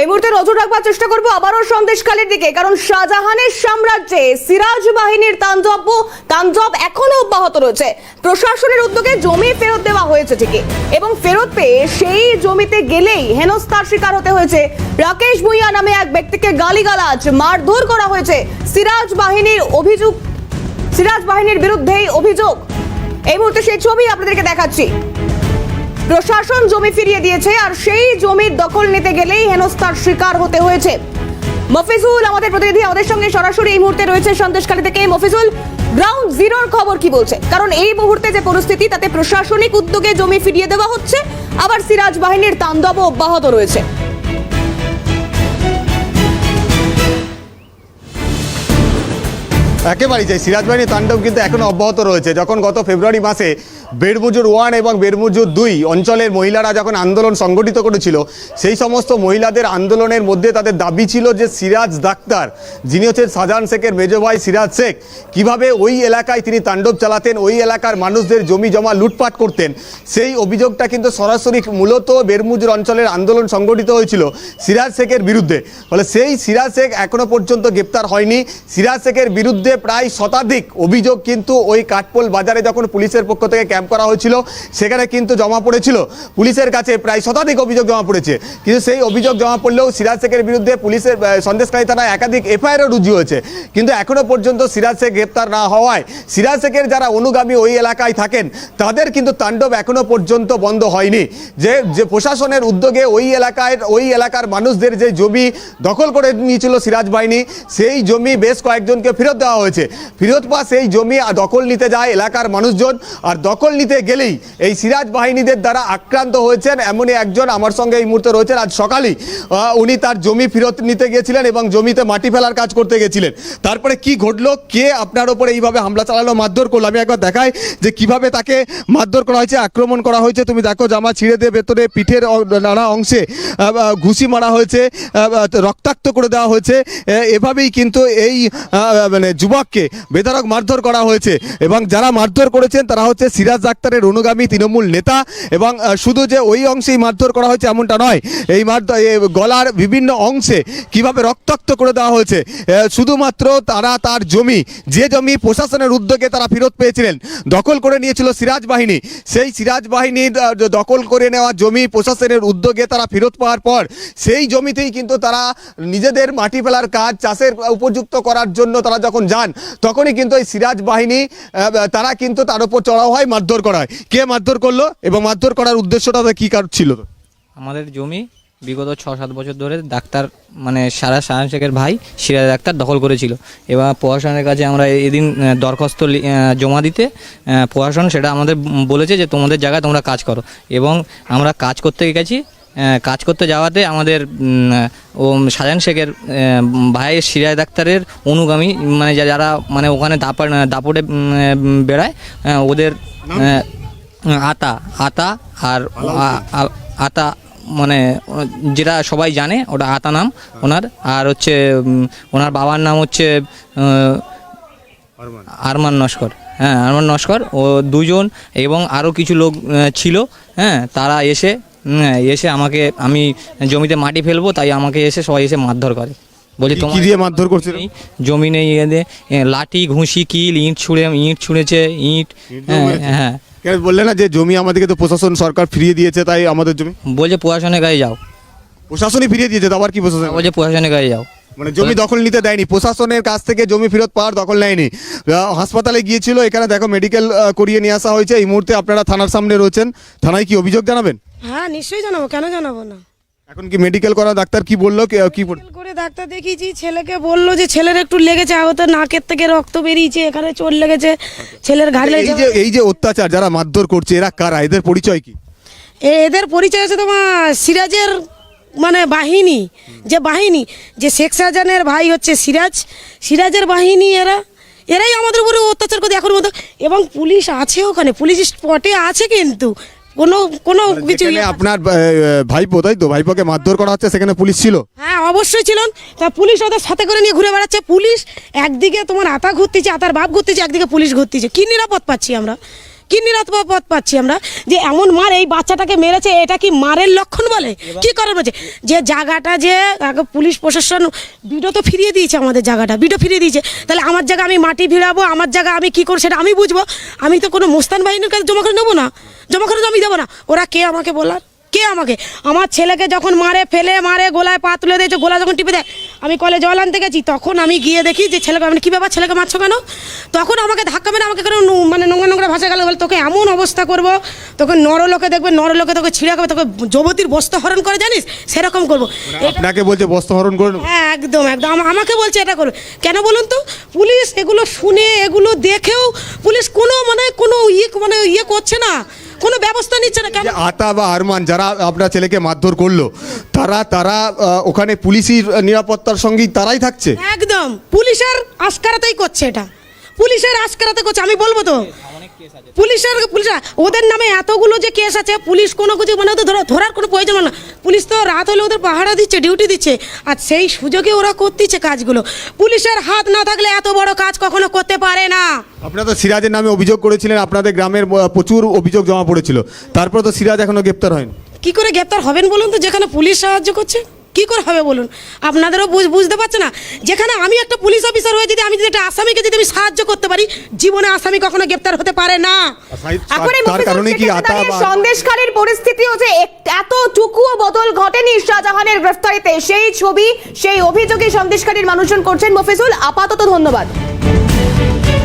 এই মুহূর্তে নজর রাখবার চেষ্টা করব আবারও সন্দেশকালীর দিকে, কারণ শাহজাহানের সাম্রাজ্যে সিরাজ বাহিনীর তাণ্ডব তাণ্ডব এখনও অব্যাহত রয়েছে। প্রশাসনের উদ্যোগে জমি ফেরত দেওয়া হয়েছে ঠিকই, এবং ফেরত পেয়ে সেই জমিতে গেলেই হেনস্থার শিকার হতে হয়েছে। রাকেশ ভুইয়া নামে এক ব্যক্তিকে গালিগালাজ, মারধর করা হয়েছে। সিরাজ বাহিনীর অভিযোগ সিরাজ বাহিনীর বিরুদ্ধেই অভিযোগ। এই মুহূর্তে সেই ছবি আপনাদেরকে দেখাচ্ছি। প্রশাসন জমি ফিরিয়ে দিয়েছে আর সেই জমির দখল নিতে গেলেই হেনস্থার শিকার হতে হয়েছে। মফিজুল, আমাদের প্রতিনিধি, আমাদের সঙ্গে সরাসরি এই মুহূর্তে রয়েছে সন্দেশখালী থেকে। মফিজুল গ্রাউন্ড জিরোর খবর কি বলছে? কারণ এই মুহূর্তে যে পরিস্থিতি, তাতে প্রশাসনিক উদ্যোগে জমি ফিরিয়ে দেওয়া হচ্ছে, আবার সিরাজ বাহিনীর তাণ্ডব অব্যাহত রয়েছে। একেবারেই চাই সিরাজ বাহিনী তাণ্ডব কিন্তু এখনও অব্যাহত রয়েছে। যখন গত ফেব্রুয়ারি মাসে বেড়মুজুর ওয়ান এবং বেড়মুজুর দুই অঞ্চলের মহিলারা যখন আন্দোলন সংগঠিত করেছিল, সেই সমস্ত মহিলাদের আন্দোলনের মধ্যে তাদের দাবি ছিল যে সিরাজ ডাক্তার, যিনি হচ্ছেন শাহজাহান শেখের মেজ ভাই সিরাজ শেখ, কীভাবে ওই এলাকায় তিনি তাণ্ডব চালাতেন, ওই এলাকার মানুষদের জমি জমা লুটপাট করতেন, সেই অভিযোগটা কিন্তু সরাসরি মূলত বেরমুজুর অঞ্চলের আন্দোলন সংগঠিত হয়েছিল সিরাজ শেখের বিরুদ্ধে। ফলে সেই সিরাজ শেখ এখনও পর্যন্ত গ্রেপ্তার হয়নি। সিরাজ শেখের বিরুদ্ধে প্রায় শতাধিক অভিযোগ কিন্তু ওই কাঠপোল বাজারে যখন পুলিশের পক্ষ থেকে ক্যাম্প করা হয়েছিল, সেখানে কিন্তু জমা পড়েছিল। পুলিশের কাছে প্রায় শতাধিক অভিযোগ জমা পড়েছে। কিন্তু সেই অভিযোগ জমা পড়লেও সিরাজ শেখের বিরুদ্ধে পুলিশের সন্দেশকারী থানায় একাধিক এফআইআরও রুজু হয়েছে। কিন্তু এখনও পর্যন্ত সিরাজ শেখ গ্রেপ্তার না হওয়ায় সিরাজ শেখের যারা অনুগামী ওই এলাকায় থাকেন, তাদের কিন্তু তাণ্ডব এখনও পর্যন্ত বন্ধ হয়নি। যে যে প্রশাসনের উদ্যোগে ওই এলাকায়, ওই এলাকার মানুষদের যে জমি দখল করে নিয়েছিল সিরাজ বাহিনী, সেই জমি বেশ কয়েকজনকে ফেরত দেওয়া হয়েছে। ফেরত পাওয়া সেই জমি দখল নিতে যায় এলাকার মানুষজন, আর দখল নিতে গেলেই এই সিরাজ বাহিনীদের দ্বারা আক্রান্ত হয়েছেন এমনই একজন আমার সঙ্গে এই মুহূর্তে রয়েছেন। আজ সকালেই উনি তার জমি ফেরত নিতে গিয়েছিলেন এবং জমিতে মাটি ফেলার কাজ করতে গেছিলেন। তারপরে কি ঘটলো? কে আপনার ওপরে এইভাবে হামলা চালালো? মারধর করল? আমি একবার দেখাই যে কীভাবে তাকে মারধর করা হয়েছে, আক্রমণ করা হয়েছে। তুমি দেখো, জামা ছিঁড়ে দিয়ে ভেতরে পিঠের নানা অংশে ঘুষি মারা হয়েছে রক্তাক্ত করে দেওয়া হয়েছে। এভাবেই কিন্তু এই মানে যুবককে বেধরক মারধর করা হয়েছে। এবং যারা মারধর করেছেন, তারা হচ্ছে সিরাজ ডাক্তারের অনুগামী তৃণমূল নেতা এবং শুধু যে ওই অংশেই মারধর করা হয়েছে এমনটা নয়, এই মারধর গলার বিভিন্ন অংশে কীভাবে রক্তাক্ত করে দেওয়া হয়েছে শুধুমাত্র তারা তার জমি, যে জমি প্রশাসনের উদ্যোগে তারা ফেরত পেয়েছিলেন, দখল করে নিয়েছিল সিরাজ বাহিনী। সেই সিরাজ বাহিনীর দখল করে নেওয়া জমি প্রশাসনের উদ্যোগে তারা ফেরত পাওয়ার পর, সেই জমিতেই কিন্তু তারা নিজেদের মাটি ফেলার কাজ, চাষের উপযুক্ত করার জন্য তারা যখন যান, তখনই কিন্তু এই সিরাজ বাহিনী তারা কিন্তু তার উপর চড়াও হয় মারধর করা হয় কে মারধর করল এবং মারধর করার উদ্দেশ্যটা কি কার ছিল? আমাদের জমি বিগত ছ সাত বছর ধরে ডাক্তার মানে সারা সায়ন শেখের ভাই সিরাজ ডাক্তার দখল করেছিল। এবার প্রশাসনের কাছে আমরা এদিন দরখাস্ত জমা দিতে প্রশাসন সেটা আমাদের বলেছে যে তোমাদের জায়গায় তোমরা কাজ করো। এবং আমরা কাজ করতে গেছি কাজ করতে যাওয়াতে আমাদের ও সাজান শেখের ভাইয়ের সিরাজ ডাক্তারের অনুগামী মানে যারা মানে ওখানে দাপা, দাপটে বেড়ায় ওদের আতা আতা আর আতা মানে যেটা সবাই জানে ওটা আতা নাম ওনার। আর হচ্ছে ওনার বাবার নাম হচ্ছে আরমান। নস্কর। হ্যাঁ আরমান নস্কর। ও দুজন এবং আরও কিছু লোক ছিল। হ্যাঁ তারা এসে এসে আমাকে আমি জমিতে মাটি ফেলব তাই আমাকে এসে সবাই এসে মারধর করে। বলছি কি তোমার দিয়ে মারধর করছিল? জমি নেই এতে লাঠি ঘুষি কিল ইট ছুঁড়ে ইট ছুঁড়েছে ইট হ্যাঁ? হ্যাঁ। কেন বললে না যে জমি আমাদেরকে তো প্রশাসন সরকার ফিরিয়ে দিয়েছে তাই আমাদের জমি? বলছে প্রশাসনের গায়ে যাও। প্রশাসনই ফিরিয়ে দিয়েছে তো আবার কি প্রশাসন? বলছে প্রশাসনের গায়ে যাও। মানে জমি দখল নিতে দেয়নি প্রশাসনের কাছ থেকে জমি ফেরত পাওয়ার দখল নেয়নি। হাসপাতালে গিয়েছিল এখানে দেখো মেডিকেল করিয়ে নিয়ে আসা হয়েছে এই মুহূর্তে আপনারা থানার সামনে রয়েছেন। থানায় কি অভিযোগ জানাবেন? হ্যাঁ নিশ্চয়ই জানাব কেন জানাব না? এখন কি মেডিকেল করা ডাক্তার কি বলল? কি- করে ডাক্তার দেখিয়েছি ছেলেকে বলল যে ছেলের একটু লেগেছে আহত নাকের থেকে রক্ত বেরিয়েছে এখানে চোট লেগেছে ছেলের ঘাড় এই যে এই যে অত্যাচার যারা মারধর করছে এরা কারা? এদের পরিচয় কি? এ- এদের পরিচয় আছে তোমার সিরাজের মানে বাহিনী যে বাহিনী যে শেখ শাহজাহানের ভাই হচ্ছে সিরাজ সিরাজের বাহিনী এরা এরাই আমাদের উপরে অত্যাচার করে এখন মতো এবং পুলিশ আছে ওখানে পুলিশ স্পটে আছে কিন্তু। কোনো কোনো কিছু যেখানে আপনার আহ, ভাইপো তাই তো? ভাইপোকে মারধর করা হচ্ছে সেখানে পুলিশ ছিল? হ্যাঁ অবশ্যই ছিলেন। তা পুলিশ ওদের সাথে করে নিয়ে ঘুরে বেড়াচ্ছে। পুলিশ একদিকে তোমার আতা ঘুরতেছে আতার বাপ ঘুরতেছে একদিকে পুলিশ ঘুরতেছে। কি নিরাপদ পাচ্ছি আমরা? কিডনির পথ পাচ্ছি আমরা। যে এমন মার এই বাচ্চাটাকে মেরেছে, এটা কি মারের লক্ষণ বলে? কি করে বলছে? যে জায়গাটা যে পুলিশ প্রশাসন, বিডো তো ফিরিয়ে দিয়েছে আমাদের জায়গাটা, বিডো ফিরিয়ে দিয়েছে। তাহলে আমার জায়গা আমি মাটি ভিড়াবো, আমার জায়গা আমি কি করব সেটা আমি বুঝব। আমি তো কোনো মোস্তান বাহিনীর কাছে জমা করে নেব না। জমা করে আমি দেবো না। ওরা কে আমাকে বলার কে আমাকে? আমার ছেলেকে যখন মারে, ফেলে, মারে, গোলায় পা তুলে দিয়েছে, গোলা যখন টিপে দেয়, আমি কলে জল আনতে গেছি, তখন আমি গিয়ে দেখি যে ছেলেকে, আমি কী ব্যাপার? ছেলেকে মারছো কেন? তখন আমাকে ধাক্কা মেরে আমাকে কেন মানে নোংরা গেল বলে তোকে এমন অবস্থা করব তোকে নরলোকে দেখবে নরলোকে তোকে ছিঁড়ে খাবে তোকে যুবতীর বস্তা হরণ করে জানিস? সেরকম করব। এটা আপনাকে বলছে বস্ত্রহরণ করে। হ্যাঁ একদম একদম। আমাকে বলছে এটা করো কেন বলুন তো? পুলিশ এগুলো শুনে এগুলো দেখেও পুলিশ কোনো মানে কোনো ইয়ে মানে ইয়ে করছে না কোনো ব্যবস্থা নিচ্ছে না। কেন আতা বা আরমান যারা আপনার ছেলেকে মারধর করল তারা তারা ওখানে পুলিশের নিরাপত্তার সঙ্গেই তারাই থাকছে? একদম। পুলিশের আস্কারাতেই করছে এটা। পুলিশের আস্কারাতে করছে আমি বলব তো। পুলিশের পুলিশ ওদের নামে এতগুলো যে কেস আছে পুলিশ কোনো কিছু মানে ওদের ধরা- ধরার কোনো প্রয়োজন না। পুলিশ তো রাত হলে ওদের পাহারা দিচ্ছে ডিউটি দিচ্ছে আর সেই সুযোগে ওরা করতেছে কাজগুলো। পুলিশের হাত না থাকলে এত বড় কাজ কখনো করতে পারে না। আপনারা তো সিরাজের নামে অভিযোগ করেছিলেন আপনাদের গ্রামের প্রচুর অভিযোগ জমা পড়েছিল। তারপর তো সিরাজ এখনও গ্রেপ্তার হয়নি। কি করে গ্রেপ্তার হবেন বলুন তো যেখানে পুলিশ সাহায্য করছে? কি করে হবে বলুন? আপনাদেরও বুঝতে পারছে না? যেখানে আমি একটা পুলিশ অফিসার হয়ে যদি আমি যদি একটা আসামিকে যদি আমি সাহায্য করতে পারি জীবনে আসামি কখনো গ্রেপ্তার হতে পারে না। এখন সন্দেশখালীর পরিস্থিতিও যে এতটুকুও বদল ঘটেনি শাহজাহানের গ্রেফতারিতে। সেই ছবি সেই অভিযোগে সন্দেশখালীর মানুষজন করছেন মফিজুল। আপাতত ধন্যবাদ।